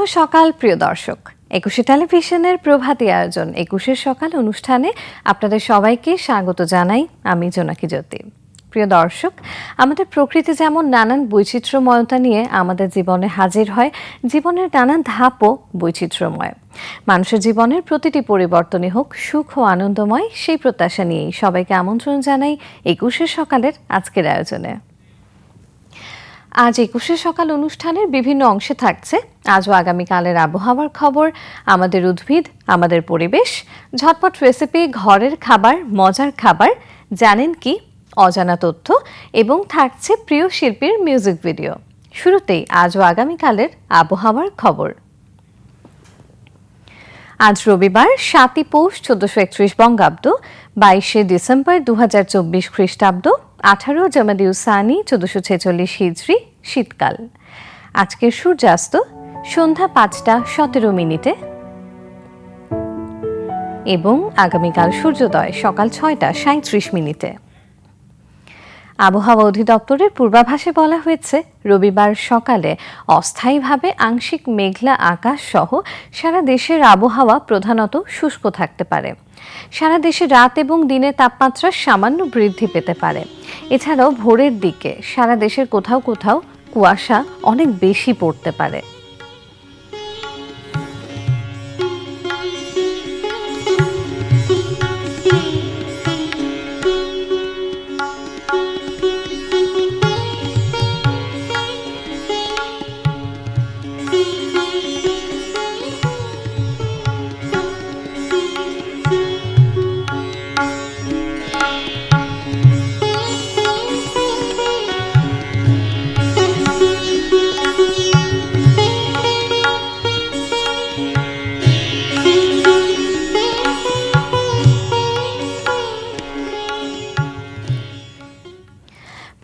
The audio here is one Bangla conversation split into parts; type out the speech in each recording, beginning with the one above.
শুভ সকাল, প্রিয় দর্শক। একুশে টেলিভিশনের প্রভাতী আয়োজন একুশের সকাল অনুষ্ঠানে আপনাদের সবাইকে স্বাগত জানাই আমি জোনাকি জ্যোতি। প্রিয় দর্শক, আমাদের প্রকৃতি যেমন নানান বৈচিত্র্যময়তা নিয়ে আমাদের জীবনে হাজির হয়, জীবনের নানান ধাপও বৈচিত্র্যময়। মানুষের জীবনের প্রতিটি পরিবর্তনই হোক, সুখ ও আনন্দময়, সেই প্রত্যাশা নিয়েই সবাইকে আমন্ত্রণ জানাই একুশের সকালের আজকের আয়োজনে। আজ একুশে সকাল অনুষ্ঠানের বিভিন্ন অংশে থাকছে। আজও আগামীকালের আবহাওয়ার খবর, আমাদের উদ্ভিদ, আমাদের পরিবেশ, ঝটপট রেসিপি ঘরের খাবার, মজার খাবার, জানেন কি? অজানা তথ্য এবং থাকছে প্রিয় শিল্পীর মিউজিক ভিডিও শুরুতেই আজও আগামীকালের আবহাওয়ার খবর। আজ রবিবার, সাতই পৌষ, চোদ্দশো একত্রিশ বঙ্গাব্দ, বাইশে ডিসেম্বর দু হাজার চব্বিশ খ্রিস্টাব্দ। আঠারো জামাদিউসানি চোদ্দশো ছেচল্লিশ হিজড়ি শীতকাল। আজকের সূর্যাস্ত সন্ধ্যা পাঁচটা সতেরো মিনিটে এবং আগামীকাল সূর্যোদয় সকাল ছয়টা সাঁত্রিশ মিনিটে। আবহাওয়া অধিদপ্তরের পূর্বাভাসে বলা হয়েছে, রবিবার সকালে অস্থায়ীভাবে আংশিক মেঘলা আকাশ সহ সারা দেশের আবহাওয়া প্রধানত শুষ্ক থাকতে পারে। সারা দেশে রাত এবং দিনের তাপমাত্রা সামান্য বৃদ্ধি পেতে পারে। এছাড়াও ভোরের দিকে সারা দেশের কোথাও কোথাও কুয়াশা অনেক বেশি পড়তে পারে।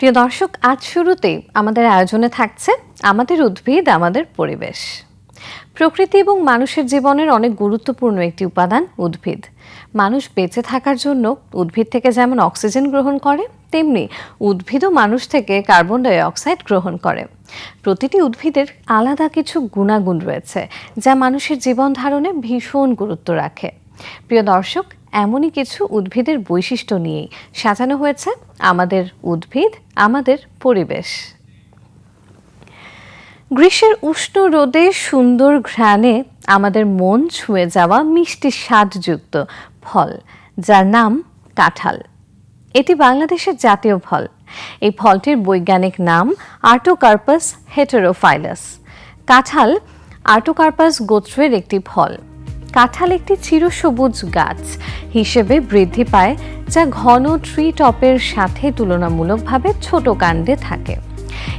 প্রিয় দর্শক, আজ শুরুতেই আমাদের আয়োজনে থাকছে আমাদের উদ্ভিদ, আমাদের পরিবেশ। প্রকৃতি এবং মানুষের জীবনের অনেক গুরুত্বপূর্ণ একটি উপাদান উদ্ভিদ। মানুষ বেঁচে থাকার জন্য উদ্ভিদ থেকে যেমন অক্সিজেন গ্রহণ করে, তেমনি উদ্ভিদও মানুষ থেকে কার্বন ডাই অক্সাইড গ্রহণ করে। প্রতিটি উদ্ভিদের আলাদা কিছু গুণাগুণ রয়েছে, যা মানুষের জীবন ধারণে ভীষণ গুরুত্ব রাখে। প্রিয় দর্শক এমনই কিছু উদ্ভিদের বৈশিষ্ট্য নিয়েই। সাজানো হয়েছে আমাদের উদ্ভিদ, আমাদের পরিবেশ। গ্রীষ্মের উষ্ণ রোদে সুন্দর ঘ্রাণে আমাদের মন ছুঁয়ে যাওয়া মিষ্টি স্বাদযুক্ত ফল, যার নাম কাঁঠাল। এটি বাংলাদেশের জাতীয় ফল। এই ফলটির বৈজ্ঞানিক নাম আর্টোকার্পাস হেটেরোফাইলাস কাঁঠাল আর্টোকার্পাস গোত্রের একটি ফল। কাঁঠাল একটি চিরসবুজ গাছ হিসেবে বৃদ্ধি পায়, যা ঘন ট্রি টপের সাথে তুলনামূলকভাবে ছোট কাণ্ডে থাকে।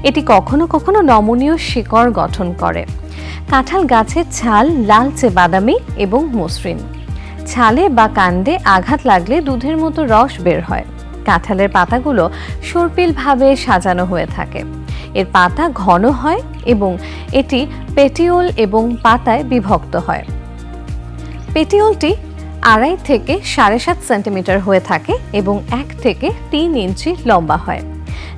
এটি কখনো কখনো নমনীয় শিকড় গঠন করে। কাঁঠাল গাছের ছাল, লালচে বাদামি এবং মসৃণ। ছালে বা কাণ্ডে আঘাত লাগলে দুধের মতো রস বের হয়। কাঁঠালের পাতাগুলো সর্পিলভাবে সাজানো হয়ে থাকে। এর পাতা ঘন হয় এবং এটি পেটিওল এবং পাতায় বিভক্ত হয়। পেটিওলটি আড়াই থেকে সাড়ে সাত সেন্টিমিটার হয়ে থাকে এবং এক থেকে তিন ইঞ্চি লম্বা হয়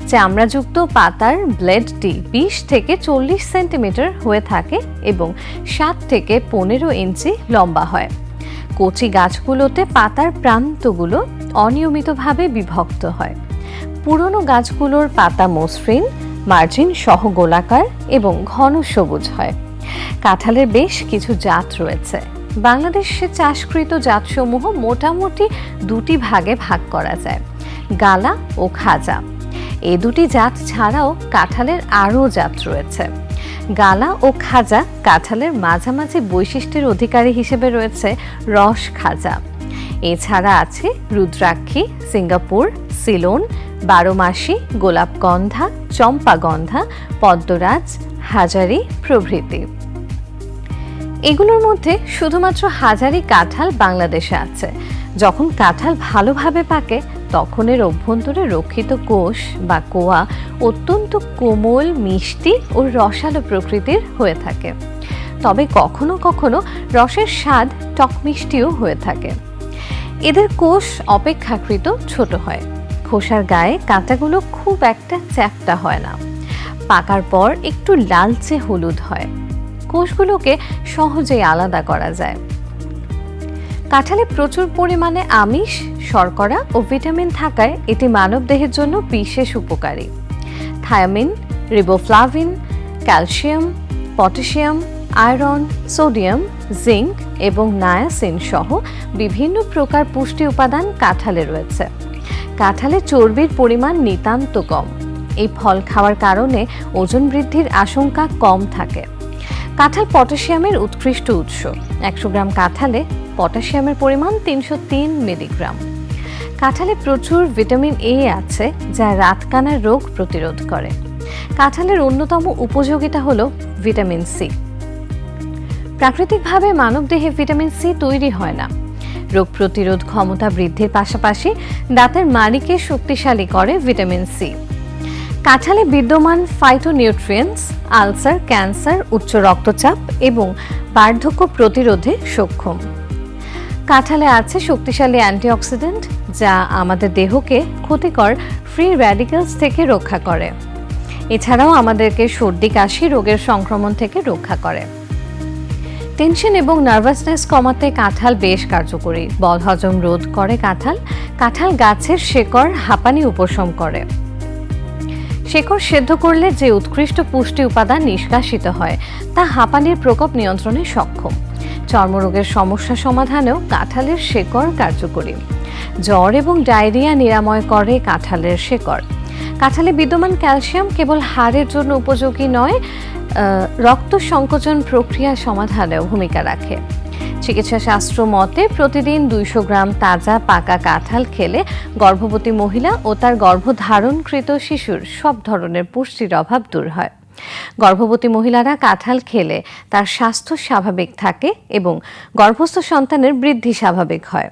চামড়াযুক্ত পাতার ব্লেডটি বিশ থেকে চল্লিশ সেন্টিমিটার হয়ে থাকে এবং সাত থেকে পনেরো ইঞ্চি লম্বা হয়। কচি গাছগুলোতে পাতার প্রান্তগুলো অনিয়মিতভাবে বিভক্ত হয়। পুরনো গাছগুলোর পাতা মসৃণ, মার্জিন সহ গোলাকার এবং ঘন সবুজ হয়। কাঁঠালের বেশ কিছু জাত রয়েছে। বাংলাদেশে চাষকৃত জাতসমূহ মোটামুটি দুটি ভাগে ভাগ করা যায়, গালা ও খাজা। এ দুটি জাত ছাড়াও কাঁঠালের আরও জাত রয়েছে। গালা ও খাজা কাঁঠালের মাঝামাঝি বৈশিষ্ট্যের অধিকারী হিসেবে রয়েছে রস খাজা। এছাড়া আছে রুদ্রাক্ষী, সিঙ্গাপুর, সিলোন, বারোমাসি, গোলাপগন্ধা, চম্পাগন্ধা, পদ্মরাজ, হাজারি প্রভৃতি। এগুলোর মধ্যে শুধুমাত্র হাজারি কাঁঠাল বাংলাদেশে আছে। যখন কাঁঠাল ভালোভাবে পাকে, তখন এর অভ্যন্তরে রক্ষিত কোষ বা কোয়া অত্যন্ত কোমল, মিষ্টি ও রসালো প্রকৃতির হয়ে থাকে। তবে কখনো কখনো রসের স্বাদ টক মিষ্টিও হয়ে থাকে। এদের কোষ অপেক্ষাকৃত ছোট হয়। খোসার গায়ে কাঁটাগুলো খুব একটা চ্যাপটা হয় না। পাকার পর একটু লালচে হলুদ হয়। কোষগুলোকে সহজেই আলাদা করা যায়। কাঁঠালে প্রচুর পরিমাণে আমিষ, শর্করা ও ভিটামিন থাকায় এটি মানবদেহের জন্য বিশেষ উপকারী। Thiamine, riboflavin, calcium, potassium, iron, sodium, zinc এবং নায়াসিন সহ বিভিন্ন প্রকার পুষ্টি উপাদান কাঁঠালে রয়েছে। কাঁঠালে চর্বির পরিমাণ নিতান্ত কম। এই ফল খাওয়ার কারণে ওজন বৃদ্ধির আশঙ্কা কম থাকে। কাঁঠাল পটাশিয়ামের উৎকৃষ্ট উৎস। একশো গ্রাম কাঁঠালে পটাশিয়ামের পরিমাণ তিনশো তিন মিলিগ্রাম। কাঁঠালে প্রচুর ভিটামিন এ আছে, যা রাতকানার রোগ প্রতিরোধ করে। কাঁঠালের অন্যতম উপযোগিতা হল ভিটামিন সি প্রাকৃতিকভাবে মানবদেহে ভিটামিন সি তৈরি হয় না। রোগ প্রতিরোধ ক্ষমতা বৃদ্ধির পাশাপাশি দাঁতের মাড়িকে শক্তিশালী করে ভিটামিন সি কাঁঠালে বিদ্যমান ফাইটোনিউট্রিয়েন্টস আলসার ক্যান্সার উচ্চ রক্তচাপ এবং বার্ধক্য প্রতিরোধে সক্ষম। কাঁঠালে আছে শক্তিশালী অ্যান্টিঅক্সিডেন্ট যা আমাদের দেহকে ক্ষতিকর ফ্রি র্যাডিক্যালস থেকে রক্ষা করে। এছাড়াও আমাদেরকে সর্দি, কাশি রোগের সংক্রমণ থেকে রক্ষা করে। টেনশন এবং নার্ভাসনেস কমাতে কাঁঠাল বেশ কার্যকরী। বল হজম রোধ করে কাঁঠাল। কাঁঠাল গাছের শেকড় হাঁপানি উপশম করে। শেকড় সেদ্ধ করলে যে উৎকৃষ্ট পুষ্টি উপাদান নিষ্কাশিত হয়, তা হাঁপানির প্রকোপ নিয়ন্ত্রণে সক্ষম। চর্মরোগের সমস্যা সমাধানেও কাঁঠালের শেকড় কার্যকরী। জ্বর এবং ডায়রিয়া নিরাময় করে কাঁঠালের শেকড়। কাঁঠালে বিদ্যমান ক্যালসিয়াম কেবল হাড়ের জন্য উপযোগী নয় রক্ত সংকোচন প্রক্রিয়া সমাধানেও ভূমিকা রাখে। চিকিৎসা শাস্ত্র মতে প্রতিদিন দুইশো গ্রাম তাজা পাকা কাঁঠাল খেলে গর্ভবতী মহিলা ও তার গর্ভধারণকৃত শিশুর সব ধরনের পুষ্টির অভাব দূর হয়। গর্ভবতী মহিলারা কাঁঠাল খেলে তার স্বাস্থ্য স্বাভাবিক থাকে এবং গর্ভস্থ সন্তানের বৃদ্ধি স্বাভাবিক হয়।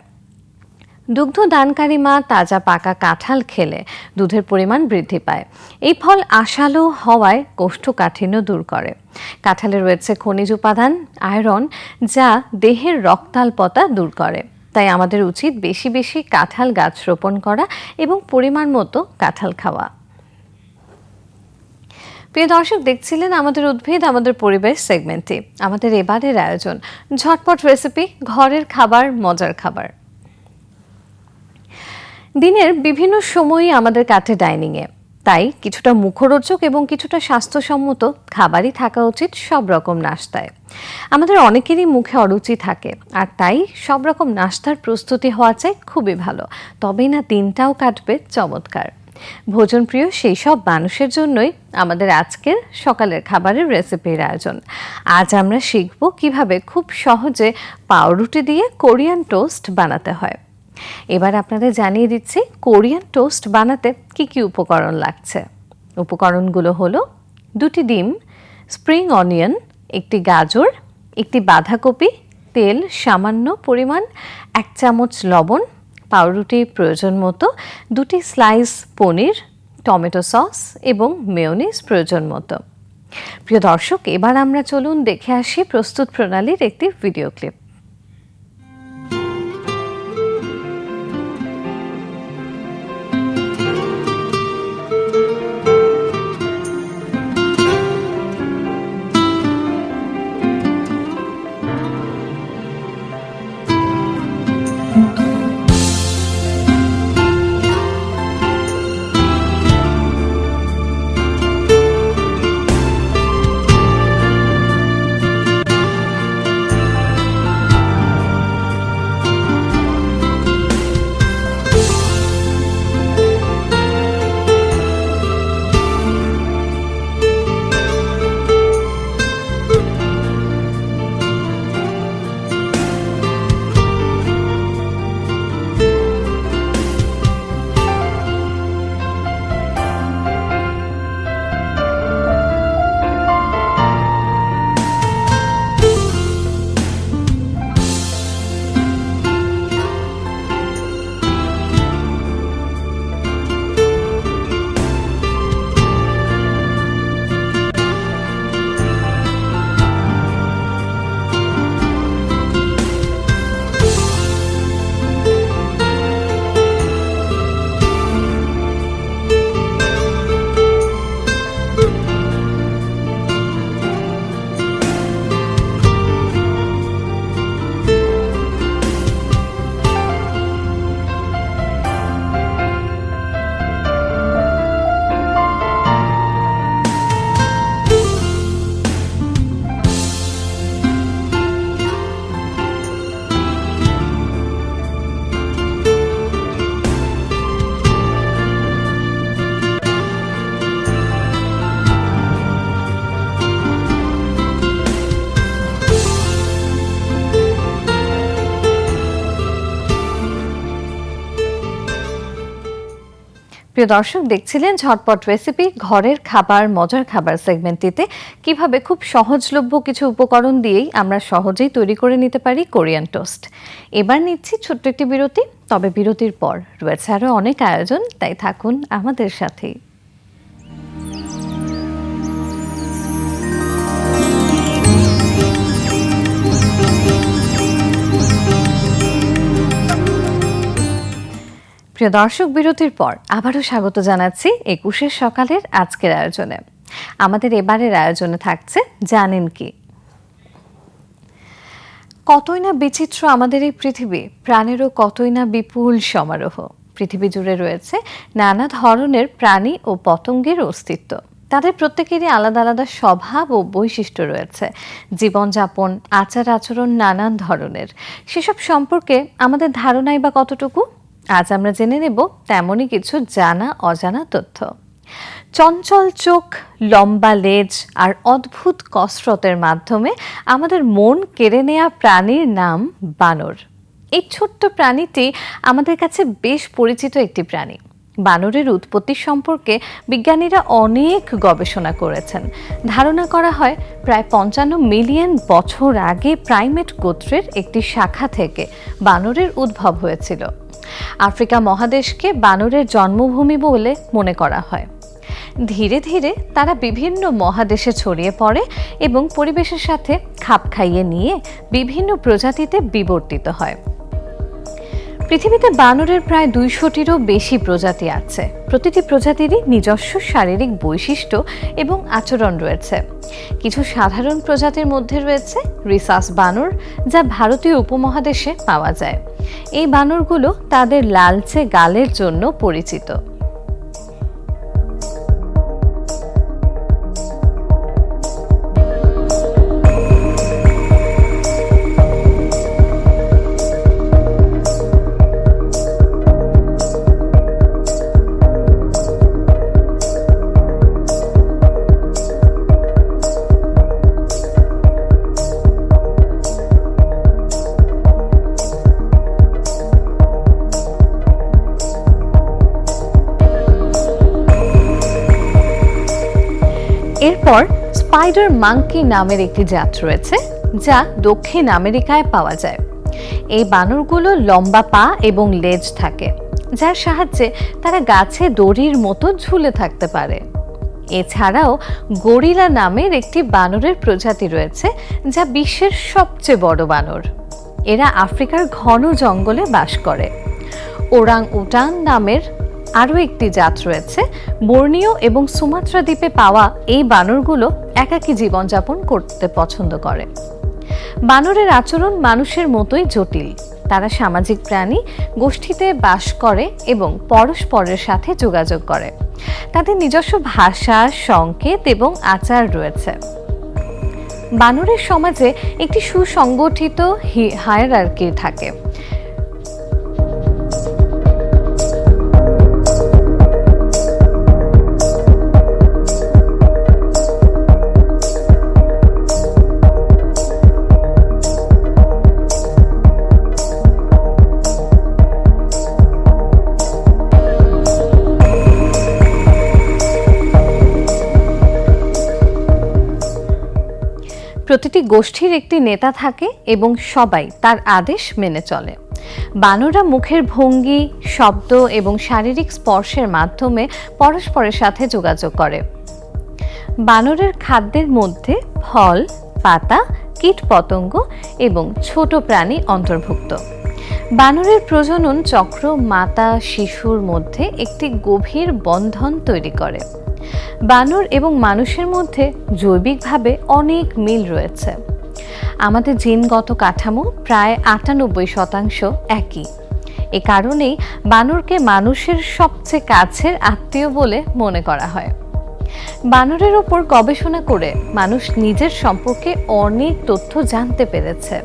দুগ্ধ দানকারী মা তাজা পাকা কাঁঠাল খেলে দুধের পরিমাণ বৃদ্ধি পায়। এই ফল আশালো হওয়ায় কোষ্ঠকাঠিন্য দূর করে। কাঁঠালে রয়েছে খনিজ উপাদান, আয়রন, যা দেহের রক্তাল্পতা দূর করে। তাই আমাদের উচিত বেশি বেশি কাঁঠাল গাছ রোপণ করা এবং পরিমাণ মতো কাঁঠাল খাওয়া। প্রিয় দর্শক, দেখছিলেন আমাদের উদ্ভিদ, আমাদের পরিবেশ সেগমেন্টে আমাদের এবারের আয়োজন, ঝটপট রেসিপি ঘরের খাবার, মজার খাবার। দিনের বিভিন্ন সময়ই আমাদের কাটে ডাইনিংয়ে। তাই কিছুটা মুখরোচক এবং কিছুটা স্বাস্থ্যসম্মত খাবারই থাকা উচিত সব রকম নাস্তায়। আমাদের অনেকেরই মুখে অরুচি থাকে, আর তাই সব রকম নাস্তার প্রস্তুতি হওয়া চাই খুবই ভালো। তবেই না দিনটাও কাটবে চমৎকার। ভোজনপ্রিয় সেই সব মানুষের জন্যই আমাদের আজকের সকালের খাবারের রেসিপির আয়োজন। আজ আমরা শিখব কীভাবে খুব সহজে পাউরুটি দিয়ে কোরিয়ান টোস্ট বানাতে হয়। এবার আপনাদের জানিয়ে দিচ্ছি, কোরিয়ান টোস্ট বানাতে কি কি উপকরণ লাগছে? উপকরণগুলো হলো, দুটি ডিম, স্প্রিং অনিয়ন, একটি গাজর, একটি বাঁধাকপি, তেল সামান্য পরিমাণ, এক চামচ লবণ পাউরুটি প্রয়োজন মতো, দুটি স্লাইস পনির, টমেটো সস এবং মেয়োনিজ প্রয়োজন মতো। প্রিয় দর্শক, এবার আমরা চলুন দেখে আসি প্রস্তুত প্রণালীর একটি ভিডিও ক্লিপ। প্রিয় দর্শক, দেখছিলেন ঝটপট রেসিপি ঘরের খাবার, মজার খাবার সেগমেন্টটিতে কীভাবে খুব সহজলভ্য কিছু উপকরণ দিয়েই আমরা সহজেই তৈরি করে নিতে পারি কোরিয়ান টোস্ট। এবার নিচ্ছি ছোট্ট একটি বিরতি, তবে বিরতির পর রয়েছে আরও অনেক আয়োজন, তাই থাকুন আমাদের সাথেই প্রিয় দর্শক, বিরতির পর আবারও স্বাগত জানাচ্ছি একুশের সকালের আজকের আয়োজনে। আমাদের এবারের আয়োজনে থাকছে জানেন কি? কতই না বিচিত্র আমাদের এই পৃথিবী, প্রাণেরও কতই না বিপুল সমারোহ। পৃথিবী জুড়ে রয়েছে নানা ধরনের প্রাণী ও পতঙ্গের অস্তিত্ব। তাদের প্রত্যেকেরই আলাদা আলাদা স্বভাব ও বৈশিষ্ট্য রয়েছে। জীবনযাপন আচার আচরণ নানান ধরনের। সেসব সম্পর্কে আমাদের ধারণাই বা কতটুকু? আজ আমরা জেনে নেব তেমনই কিছু জানা, অজানা তথ্য। চঞ্চল চোখ, লম্বা লেজ আর অদ্ভুত কসরতের মাধ্যমে আমাদের মন কেড়ে নেয়া প্রাণীর নাম বানর। এই ছোট্ট প্রাণীটি আমাদের কাছে বেশ পরিচিত একটি প্রাণী। বানরের উৎপত্তি সম্পর্কে বিজ্ঞানীরা অনেক গবেষণা করেছেন। ধারণা করা হয়, প্রায় পঞ্চান্ন মিলিয়ন বছর আগে প্রাইমেট গোত্রের একটি শাখা থেকে বানরের উদ্ভব হয়েছিল। আফ্রিকা মহাদেশকে বানরের জন্মভূমি বলে মনে করা হয়। ধীরে ধীরে তারা বিভিন্ন মহাদেশে ছড়িয়ে পড়ে এবং পরিবেশের সাথে খাপ খাইয়ে নিয়ে বিভিন্ন প্রজাতিতে বিবর্তিত হয়। পৃথিবীতে বানরের প্রায় দুইশোটিরও বেশি প্রজাতি আছে। প্রতিটি প্রজাতিরই নিজস্ব শারীরিক বৈশিষ্ট্য এবং আচরণ রয়েছে। কিছু সাধারণ প্রজাতির মধ্যে রয়েছে রিসাস বানর, যা ভারতীয় উপমহাদেশে পাওয়া যায়। এই বানরগুলো তাদের লালচে গালের জন্য পরিচিত। এরপর স্পাইডার মাঙ্কি নামের একটি জাত রয়েছে, যা দক্ষিণ আমেরিকায় পাওয়া যায়। এই বানরগুলো লম্বা পা এবং লেজ থাকে, যার সাহায্যে তারা গাছে দড়ির মতো ঝুলে থাকতে পারে। এছাড়াও গরিলা নামের একটি বানরের প্রজাতি রয়েছে, যা বিশ্বের সবচেয়ে বড় বানর। এরা আফ্রিকার ঘন জঙ্গলে বাস করে। ওরাং উটান নামের আরও একটি জাত রয়েছে। বর্ণীয় এবং সুমাত্রা দ্বীপে পাওয়া এই বানরগুলো একাকী জীবনযাপন করতে পছন্দ করে। বানরের আচরণ মানুষের মতোই জটিল। তারা সামাজিক প্রাণী, গোষ্ঠীতে বাস করে এবং পরস্পরের সাথে যোগাযোগ করে। তাদের নিজস্ব ভাষা, সংকেত এবং আচার রয়েছে। বানরের সমাজে একটি সুসংগঠিত হায়ারার্কি থাকে। প্রতিটি গোষ্ঠীর একটি নেতা থাকে এবং সবাই তার আদেশ মেনে চলে। বানরা মুখের ভঙ্গি, শব্দ এবং শারীরিক স্পর্শের মাধ্যমে পরস্পরের সাথে যোগাযোগ করে। বানরের খাদ্যের মধ্যে ফল, পাতা, কীট পতঙ্গ এবং ছোট প্রাণী অন্তর্ভুক্ত। বানরের প্রজনন চক্র মাতা শিশুর মধ্যে একটি গভীর বন্ধন তৈরি করে। বানর এবং মানুষের মধ্যে জৈবিকভাবে অনেক মিল রয়েছে। আমাদের জিনগত কাঠামো প্রায় আটানব্বই শতাংশ একই। এ কারণেই বানরকে মানুষের সবচেয়ে কাছের আত্মীয় বলে মনে করা হয়। বানরের ওপর গবেষণা করে মানুষ নিজের সম্পর্কে অনেক তথ্য জানতে পেরেছে।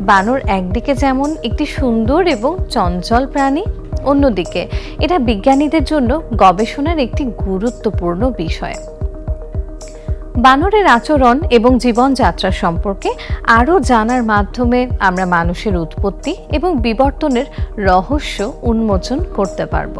বানর একদিকে যেমন একটি সুন্দর এবং চঞ্চল প্রাণী অন্যদিকে, এটা বিজ্ঞানীদের জন্য গবেষণার একটি গুরুত্বপূর্ণ বিষয়। বানরের আচরণ এবং জীবনযাত্রা সম্পর্কে আরও জানার মাধ্যমে আমরা মানুষের উৎপত্তি এবং বিবর্তনের রহস্য উন্মোচন করতে পারব।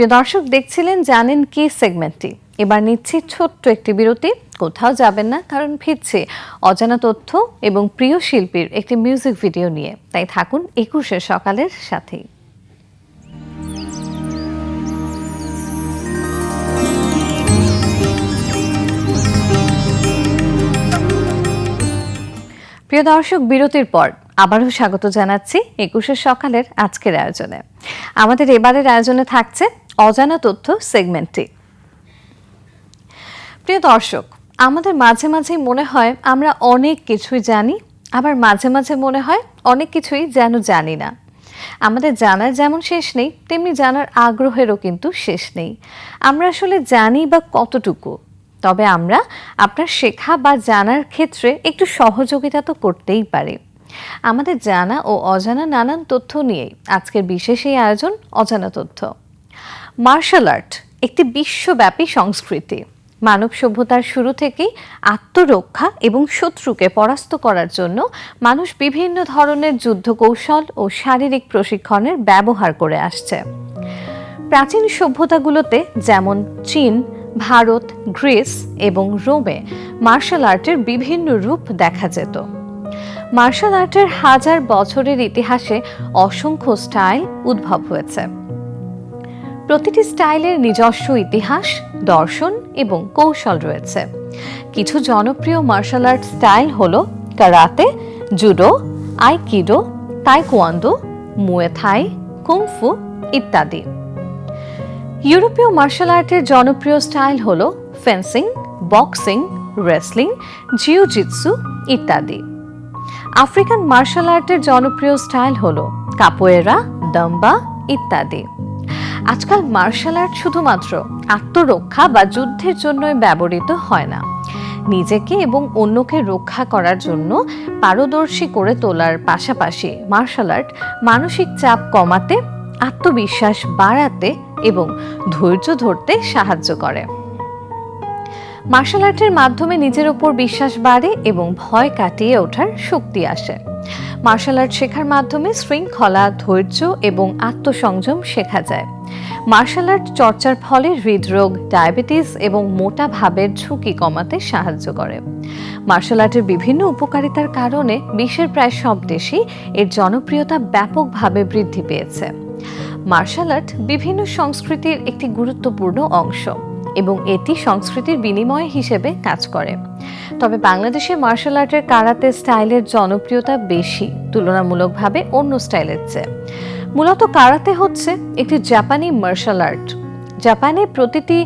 প্রিয় দর্শক, দেখছিলেন, জানেন কি সেগমেন্টটি। এবার নিচ্ছি ছোট্ট একটি বিরতি। কোথাও যাবেন না, কারণ ফিরছে অজানা তথ্য এবং প্রিয় শিল্পীর একটি মিউজিক ভিডিও নিয়ে। তাই থাকুন একুশে সকালের সাথেই। প্রিয় দর্শক, বিরতির পর আবারও স্বাগত জানাচ্ছি একুশের সকালের আজকের আয়োজনে। আমাদের এবারের আয়োজনে থাকছে অজানা তথ্য সেগমেন্টটি প্রিয় দর্শক, আমাদের মাঝে মাঝে মনে হয় আমরা অনেক কিছুই জানি, আবার মাঝে মাঝে মনে হয় অনেক কিছুই যেন জানি না। আমাদের জানার যেমন শেষ নেই, তেমনি জানার আগ্রহেরও কিন্তু শেষ নেই। আমরা আসলে জানি বা কতটুকু, তবে আমরা আপনার শেখা বা জানার ক্ষেত্রে একটু সহযোগিতা তো করতেই পারি। আমাদের জানা ও অজানা নানান তথ্য নিয়েই আজকের বিশেষ এই আয়োজন অজানা তথ্য। মার্শাল আর্ট একটি বিশ্বব্যাপী সংস্কৃতি। মানব সভ্যতার শুরু থেকেই আত্মরক্ষা এবং শত্রুকে পরাস্ত করার জন্য মানুষ বিভিন্ন ধরনের যুদ্ধ কৌশল ও শারীরিক প্রশিক্ষণের ব্যবহার করে আসছে। প্রাচীন সভ্যতাগুলোতে যেমন চীন, ভারত, গ্রিস এবং রোমে মার্শাল আর্টের বিভিন্ন রূপ দেখা যেত। মার্শাল আর্টের হাজার বছরের ইতিহাসে অসংখ্য স্টাইল উদ্ভব হয়েছে। প্রতিটি স্টাইলের নিজস্ব ইতিহাস, দর্শন এবং কৌশল রয়েছে। কিছু জনপ্রিয় মার্শাল আর্ট স্টাইল হল karate judo aikido taekwondo Muay Thai kung fu ইত্যাদি। ইউরোপীয় মার্শাল আর্টের জনপ্রিয় স্টাইল হল ফেন্সিং বক্সিং রেসলিং জিওজিৎসু ইত্যাদি। আফ্রিকান মার্শাল আর্টের জনপ্রিয় স্টাইল হল কাপোয়েরা দম্বা ইত্যাদি। আজকাল মার্শাল আর্ট শুধুমাত্র আত্মরক্ষা বা যুদ্ধের জন্যই ব্যবহৃত হয় না। নিজেকে এবং অন্যকে রক্ষা করার জন্য পারদর্শী করে তোলার পাশাপাশি মার্শাল আর্ট মানসিক চাপ কমাতে, আত্মবিশ্বাস বাড়াতে এবং ধৈর্য ধরতে সাহায্য করে। মার্শাল আর্টের মাধ্যমে নিজের ওপর বিশ্বাস বাড়ে এবং ভয় কাটিয়ে ওঠার শক্তি আসে। মার্শাল আর্ট শেখার মাধ্যমে শৃঙ্খলা, ধৈর্য এবং আত্মসংযম শেখা যায়। মার্শাল আর্ট চর্চার ফলে হৃদরোগ, ডায়াবেটিস এবং মোটা ভাবের ঝুঁকি কমাতে সাহায্য করে। মার্শাল আর্টের বিভিন্ন উপকারিতার কারণে বিশ্বের প্রায় সব দেশেই এর জনপ্রিয়তা ব্যাপকভাবে বৃদ্ধি পেয়েছে। মার্শাল আর্ট বিভিন্ন সংস্কৃতির একটি গুরুত্বপূর্ণ অংশ। এবং এটি সংস্কৃতির বিনিময় হিসেবে কাজ করে। তবে বাংলাদেশে মার্শাল আর্টের কারাতে স্টাইলের জনপ্রিয়তা বেশি, তুলনামূলকভাবে অন্য স্টাইলের চেয়ে। মূলত কারাতে হচ্ছে একটি জাপানি মার্শাল আর্ট জাপানে প্রতিটি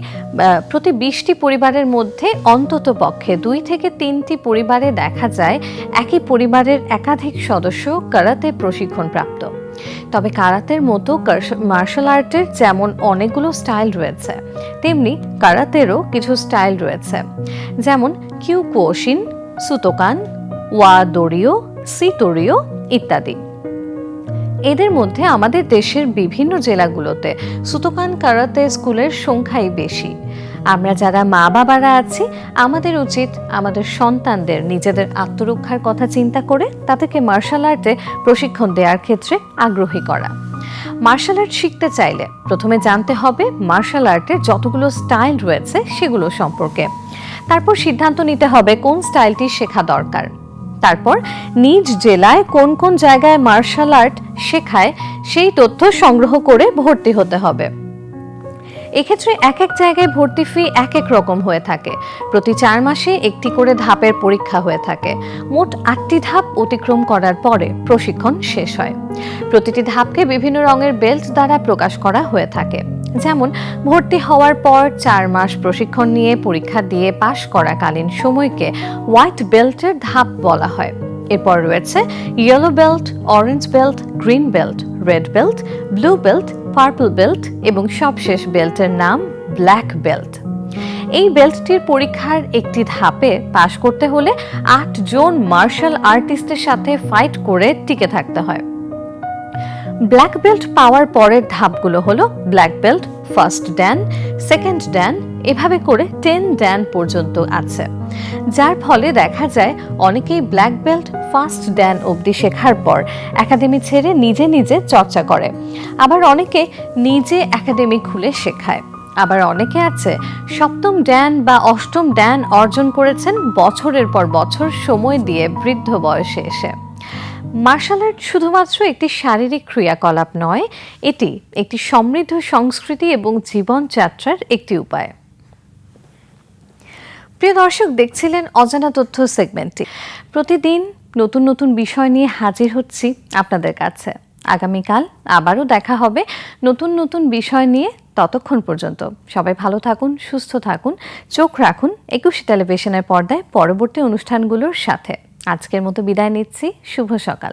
প্রতি বিশটি পরিবারের মধ্যে অন্তত পক্ষে দুই থেকে তিনটি পরিবারে দেখা যায় একই পরিবারের একাধিক সদস্য কারাতে প্রশিক্ষণ প্রাপ্ত তবে কারাতের মতো মার্শাল আর্টের যেমন অনেকগুলো স্টাইল রয়েছে, তেমনি কারাতেরও কিছু স্টাইল রয়েছে। যেমন কিউ কোশিন সুতোকান ওয়া দোরিও সিতোরিও ইত্যাদি। এদের মধ্যে আমাদের দেশের বিভিন্ন জেলাগুলোতে সুতোকান কারাতে স্কুলের সংখ্যাই বেশি। আমরা যারা মা বাবারা আছি, আমাদের উচিত আমাদের সন্তানদের নিজেদের আত্মরক্ষার কথা চিন্তা করে তাদেরকে মার্শাল আর্টে প্রশিক্ষণ দেওয়ার ক্ষেত্রে আগ্রহী করা। মার্শাল আর্ট শিখতে চাইলে প্রথমে জানতে হবে মার্শাল আর্টের যতগুলো স্টাইল রয়েছে সেগুলো সম্পর্কে। তারপর সিদ্ধান্ত নিতে হবে কোন স্টাইলটি শেখা দরকার। তারপর নিজ জেলায় কোন কোন জায়গায় মার্শাল আর্ট শেখায় সেই তথ্য সংগ্রহ করে ভর্তি হতে হবে। এক্ষেত্রে এক এক জায়গায় ভর্তি ফি এক এক রকম হয়ে থাকে। প্রতি চার মাসে একটি করে ধাপের পরীক্ষা হয়ে থাকে। মোট আটটি ধাপ অতিক্রম করার পরে প্রশিক্ষণ শেষ হয়। প্রতিটি ধাপকে বিভিন্ন রঙের বেল্ট দ্বারা প্রকাশ করা হয়ে থাকে। যেমন, ভর্তি হওয়ার পর চার মাস প্রশিক্ষণ নিয়ে পরীক্ষা দিয়ে পাশ করাকালীন সময়কে হোয়াইট বেল্টের ধাপ বলা হয়। এরপর রয়েছে yellow belt orange belt green belt red belt blue belt purple belt এবং সবশেষ বেল্টের নাম ব্ল্যাক বেল্ট এই বেল্টটির পরীক্ষার একটি ধাপে পাশ করতে হলে আটজন মার্শাল আর্টিস্টের সাথে ফাইট করে টিকে থাকতে হয়। ব্ল্যাক বেল্ট পাওয়ার পরের ধাপগুলো হলো black belt first dan second dan এভাবে করে টেন ড্যান পর্যন্ত আছে। যার ফলে দেখা যায় অনেকেই ব্ল্যাক বেল্ট ফার্স্ট ড্যান অবধি শেখার পর একাডেমি ছেড়ে নিজে নিজে চর্চা করে। আবার অনেকে নিজে একাডেমি খুলে শেখায়। আবার অনেকে আছে, সপ্তম ড্যান বা অষ্টম ড্যান অর্জন করেছেন বছরের পর বছর সময় দিয়ে বৃদ্ধ বয়সে এসে। মার্শাল আর্ট শুধুমাত্র একটি শারীরিক ক্রিয়াকলাপ নয়, এটি একটি সমৃদ্ধ সংস্কৃতি এবং জীবনযাত্রার একটি উপায়। প্রিয় দর্শক, দেখছিলেন অজানা তথ্য সেগমেন্টটি। প্রতিদিন নতুন নতুন বিষয় নিয়ে হাজির হচ্ছি আপনাদের কাছে। আগামীকাল আবারও দেখা হবে নতুন নতুন বিষয় নিয়ে ততক্ষণ পর্যন্ত। সবাই ভালো থাকুন, সুস্থ থাকুন, চোখ রাখুন একুশে টেলিভিশনের পর্দায় পরবর্তী অনুষ্ঠানগুলোর সাথে। আজকের মতো বিদায় নিচ্ছি। শুভ সকাল।